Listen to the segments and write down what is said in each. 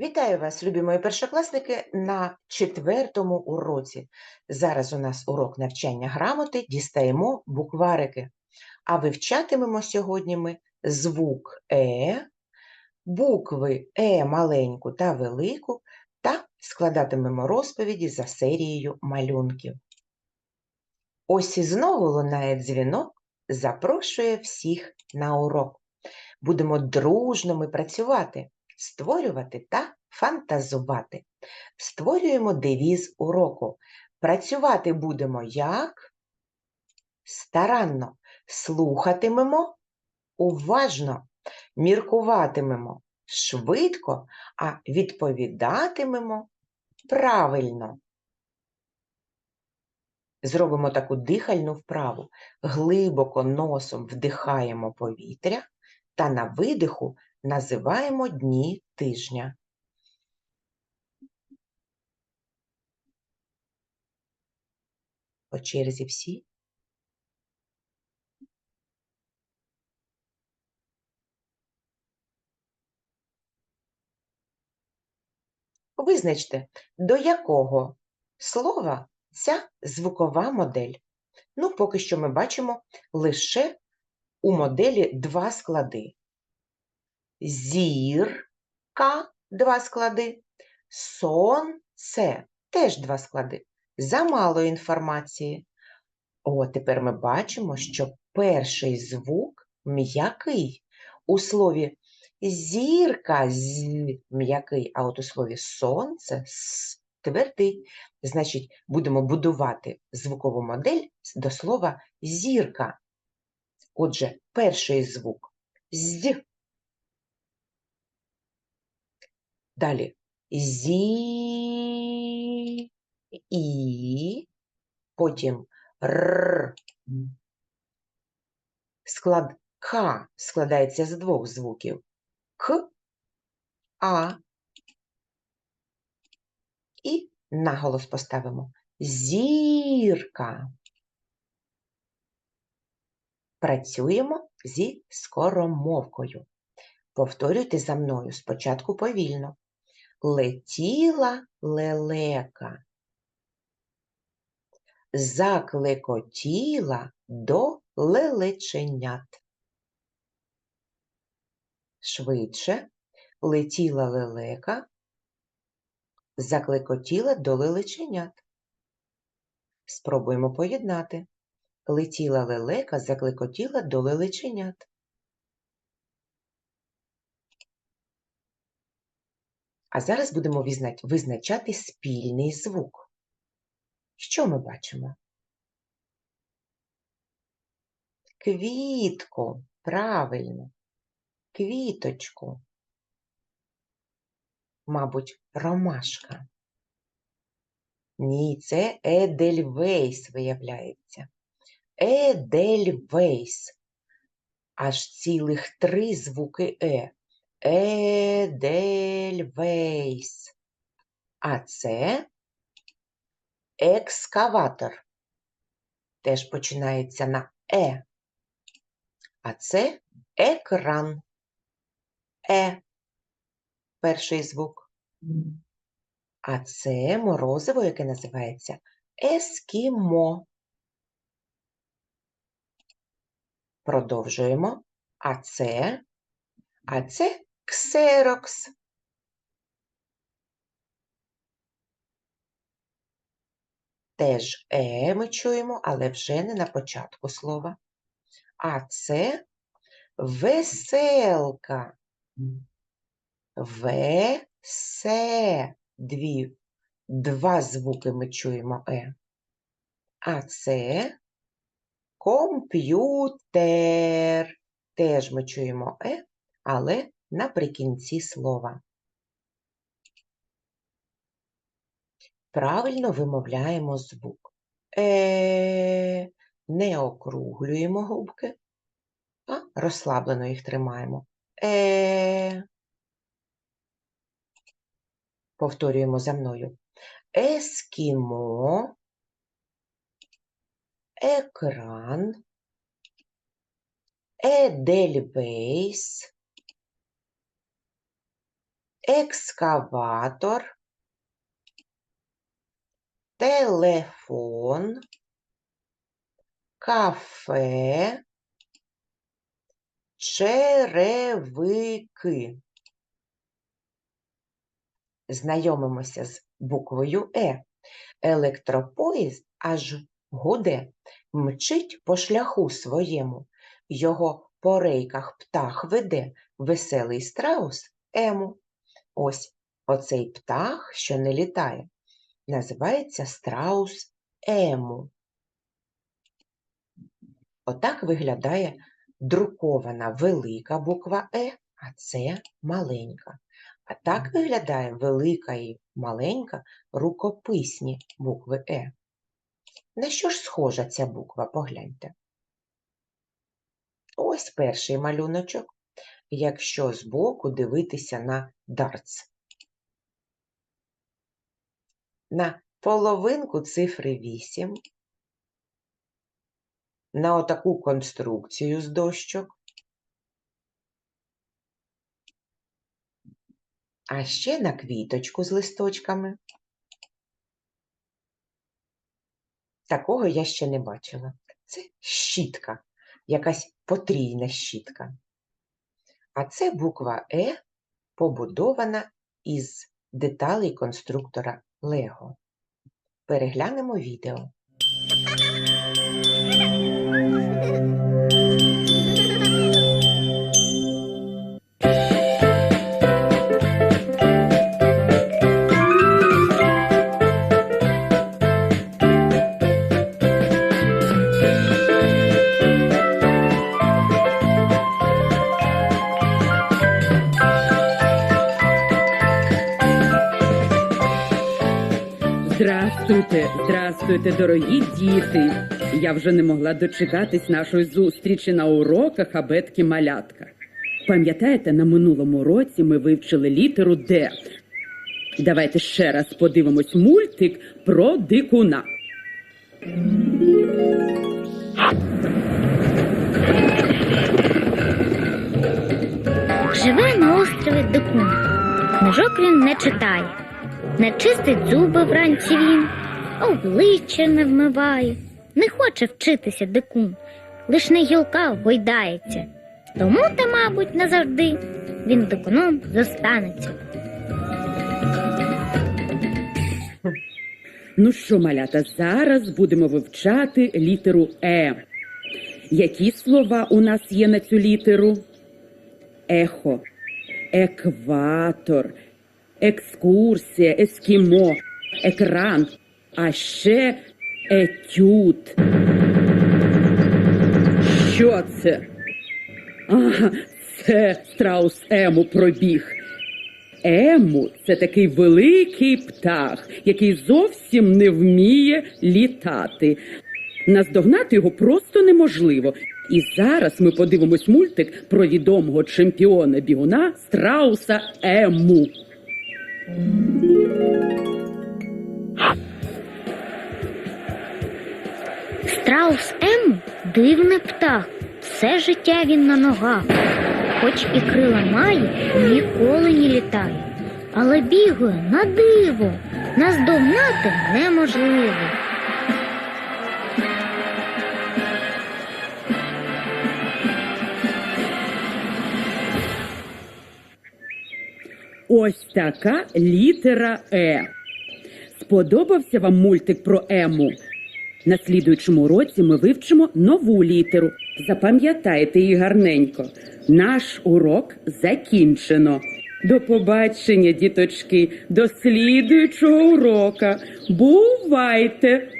Вітаю вас, любі мої першокласники, на четвертому уроці. Зараз у нас урок навчання грамоти, дістаємо букварики. А вивчатимемо сьогодні ми звук Е, букви Е маленьку та велику, та складатимемо розповіді за серією малюнків. Ось і знову лунає дзвінок, запрошує всіх на урок. Будемо дружно ми працювати створювати та фантазувати. Створюємо девіз уроку. Працювати будемо як? Старанно. Слухатимемо уважно, міркуватимемо швидко, а відповідатимемо правильно. Зробимо таку дихальну вправу. Глибоко носом вдихаємо повітря та на видиху називаємо дні тижня. По черзі всі. Визначте, до якого слова ця звукова модель. Ну, поки що ми бачимо лише у моделі два склади зірка два склади, сонце теж два склади. Замало інформації. О, тепер ми бачимо, що перший звук м'який. У слові зірка з м'який, а от у слові сонце с твердий. Значить, будемо будувати звукову модель до слова зірка. Отже, перший звук з Далі зі і, потім р. Склад К складається з двох звуків К, А і наголос поставимо зірка. Працюємо зі скоромовкою. Повторюйте за мною спочатку повільно летіла лелека, заклекотіла до лелеченят. Швидше летіла лелека, заклекотіла до лелеченят. Спробуємо поєднати. Летіла лелека, заклекотіла до лелеченят. А зараз будемо визначати спільний звук. Що ми бачимо? Квітку, правильно, квіточку. Мабуть, ромашка. Ні, це Едельвейс виявляється. Едельвейс. Аж цілих три звуки Е. Едельвейс. А це екскаватор. Теж починається на Е. А це екран. Е. Перший звук. А це морозиво, яке називається ескімо. Продовжуємо. А це, а це ксерокс. Теж е ми чуємо, але вже не на початку слова. А це веселка. Весе. Дві. Два звуки ми чуємо е. А це комп'ютер. Теж ми чуємо е, але наприкінці слова. Правильно вимовляємо звук. Е, не округлюємо губки, а розслаблено їх тримаємо. Е. Повторюємо за мною. Ескімо, екран, едельвейс, екскаватор, телефон, кафе, черевики. Знайомимося з буквою Е. Електропоїзд аж гуде, мчить по шляху своєму. Його по рейках птах веде веселий страус ему. Ось оцей птах, що не літає, називається страус ему. Отак виглядає друкована велика буква Е, а це маленька. А так виглядає велика і маленька рукописні букви Е. На що ж схожа ця буква? Погляньте. Ось перший малюночок, якщо збоку дивитися на дартс. На половинку цифри 8, на отаку конструкцію з дощок, а ще на квіточку з листочками. Такого я ще не бачила. Це щітка, якась потрійна щітка. А це буква Е побудована із деталей конструктора Лего. Переглянемо відео. Здрастуйте, дорогі діти. Я вже не могла дочекатись нашої зустрічі на уроках абетки малятка. Пам'ятаєте, на минулому році ми вивчили літеру Д. Давайте ще раз подивимось мультик про дикуна. Живе на острові Дикун. Книжок він не читає, не чистить зуби вранці він, обличчя не вмиває. Не хоче вчитися дикун, лиш на гілках гойдається. Тому та, мабуть, назавжди він дикуном зостанеться. Ну що, малята, зараз будемо вивчати літеру Е. Які слова у нас є на цю літеру? Ехо, екватор, екскурсія, ескімо, екран, а ще етюд. Що це? Ага, це страус Ему пробіг. Ему це такий великий птах, який зовсім не вміє літати. Наздогнати його просто неможливо. І зараз ми подивимось мультик про відомого чемпіона бігуна страуса Ему. Страус М дивний птах, все життя він на ногах. Хоч і крила має, ніколи не літає. Але бігає на диво, наздогнати неможливо. Ось така літера Е. Сподобався вам мультик про Ему? На слідуючому році ми вивчимо нову літеру. Запам'ятайте її гарненько. Наш урок закінчено. До побачення, діточки, до слідуючого урока. Бувайте!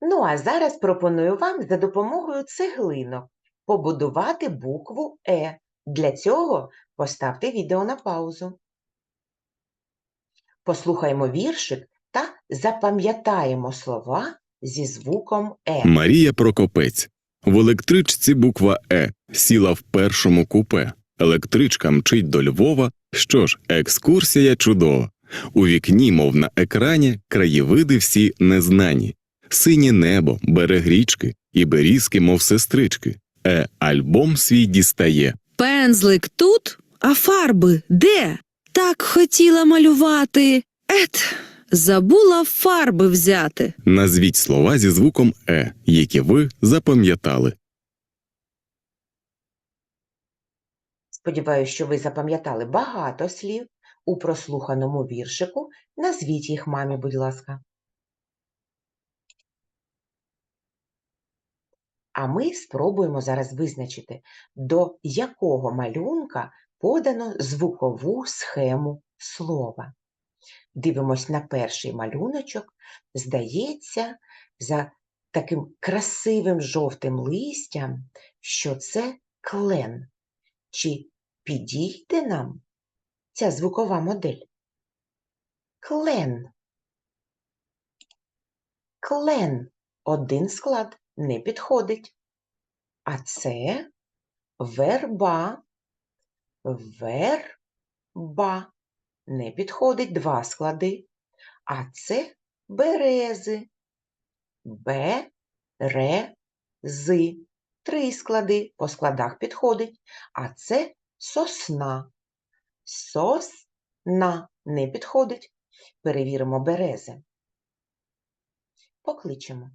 Ну а зараз пропоную вам за допомогою цеглинок побудувати букву Е. Для цього поставте відео на паузу. Послухаймо віршик та запам'ятаємо слова зі звуком Е. Марія Прокопець. В електричці буква Е сіла в першому купе. Електричка мчить до Львова. Що ж, екскурсія чудова. У вікні, мов на екрані, краєвиди всі незнані. Синє небо, берег річки і берізки, мов сестрички. Е альбом свій дістає. Пензлик тут, А фарби де? Так хотіла малювати. Ет, забула фарби взяти. Назвіть слова зі звуком Е, які ви запам'ятали. Сподіваюсь, що ви запам'ятали багато слів у прослуханому віршику. Назвіть їх мамі, будь ласка. А ми спробуємо зараз визначити, до якого малюнка подано звукову схему слова. Дивимось на перший малюночок. Здається, за таким красивим жовтим листям, що це клен. Чи підійде нам ця звукова модель? Клен. Клен. Один склад не підходить. А це верба. Верба. Не підходить два склади. А це берези. Б-ре-зи. Три склади. По складах підходить. А це сосна. Сосна не підходить. Перевіримо берези. Покличемо.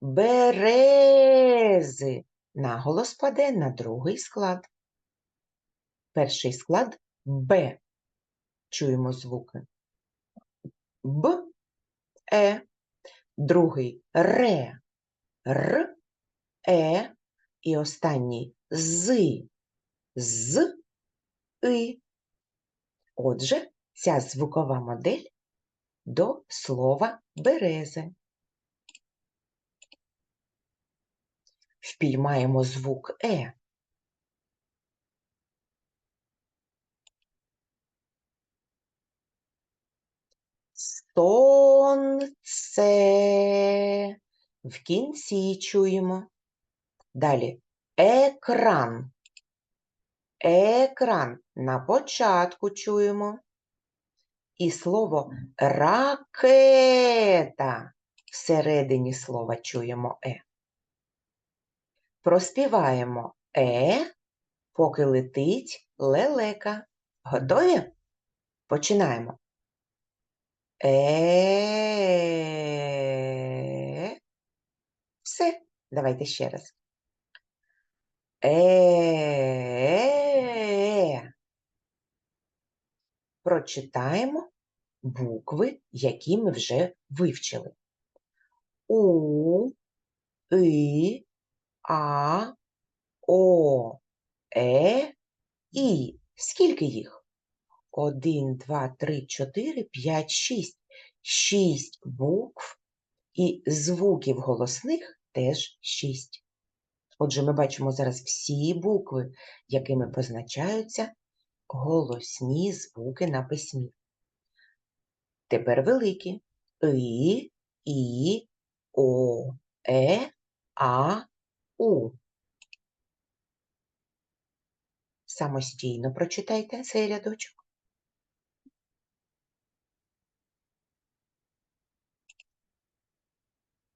Берези. Наголос паде на другий склад. Перший склад Б. Чуємо звуки. Б, Е. Другий Ре. Р, Е. І останній З. З, И. Отже, ця звукова модель до слова берези. Впіймаємо звук Е. Сонце. В кінці чуємо. Далі екран. Екран на початку чуємо. І слово ракета. Всередині слова чуємо е. Проспіваємо е, поки летить лелека. Готові? Починаємо. Е. Все. Давайте ще раз. Е. Прочитаємо букви, які ми вже вивчили. У, И, А, О, Е, І. Скільки їх? Один, два, три, чотири, п'ять, шість. Шість букв і звуків голосних теж шість. Отже, ми бачимо зараз всі букви, якими позначаються голосні звуки на письмі. Тепер великі. И, І, О, Е, А, У. Самостійно прочитайте цей рядочок.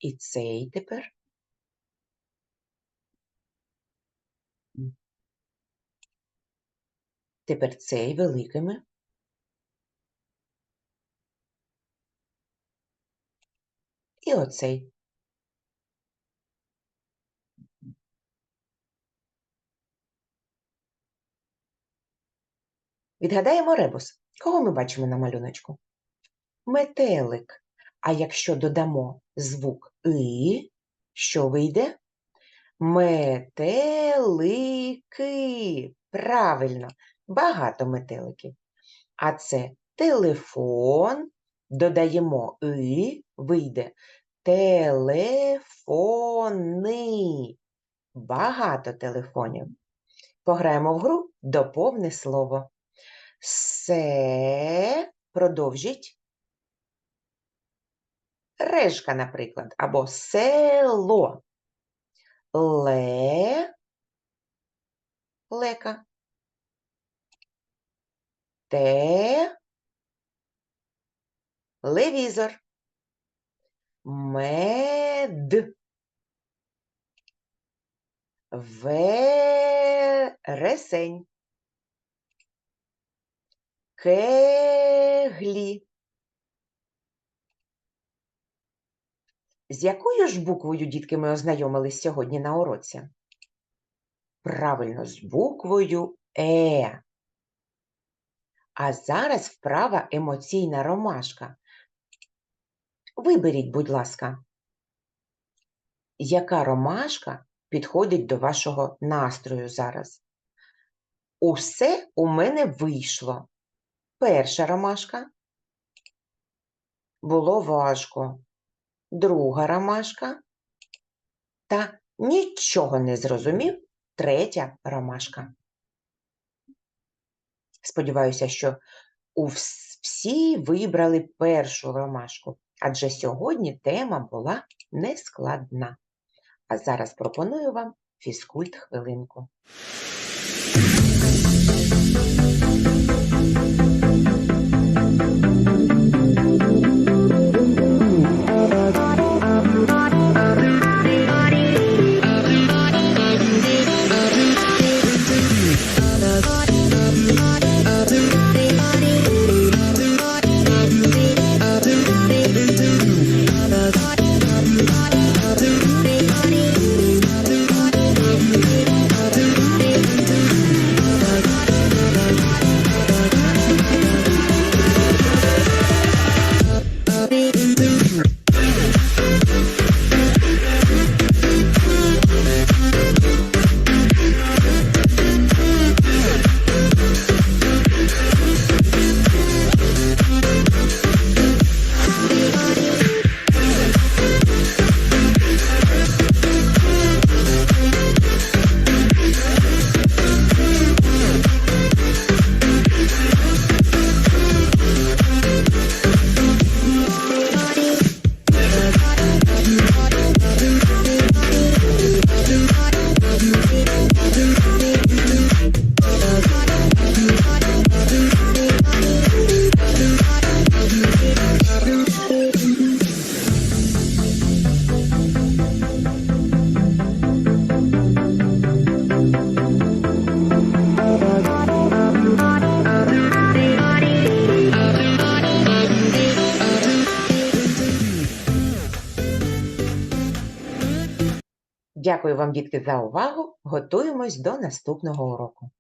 І цей тепер. Тепер цей великими. І оцей. Відгадаємо ребус. Кого ми бачимо на малюночку? Метелик. А якщо додамо звук и, що вийде? Метелики. Правильно, багато метеликів. А це телефон. Додаємо и, вийде телефони. Багато телефонів. Пограємо в гру доповне слово. Се продовжіть. Решка, наприклад, або село. Ле лека. Те левізор. Мед. Вересень. Кеглі. З якою ж буквою, дітки, ми ознайомились сьогодні на уроці? Правильно, з буквою Е. А зараз вправа емоційна ромашка. Виберіть, будь ласка, яка ромашка підходить до вашого настрою зараз? Усе у мене вийшло. Перша ромашка. Було важко. Друга ромашка. Та нічого не зрозумів. Третя ромашка. Сподіваюся, що всі вибрали першу ромашку, адже сьогодні тема була нескладна. А зараз пропоную вам фізкульт хвилинку. Дякую вам, дітки, за увагу. Готуємось до наступного уроку.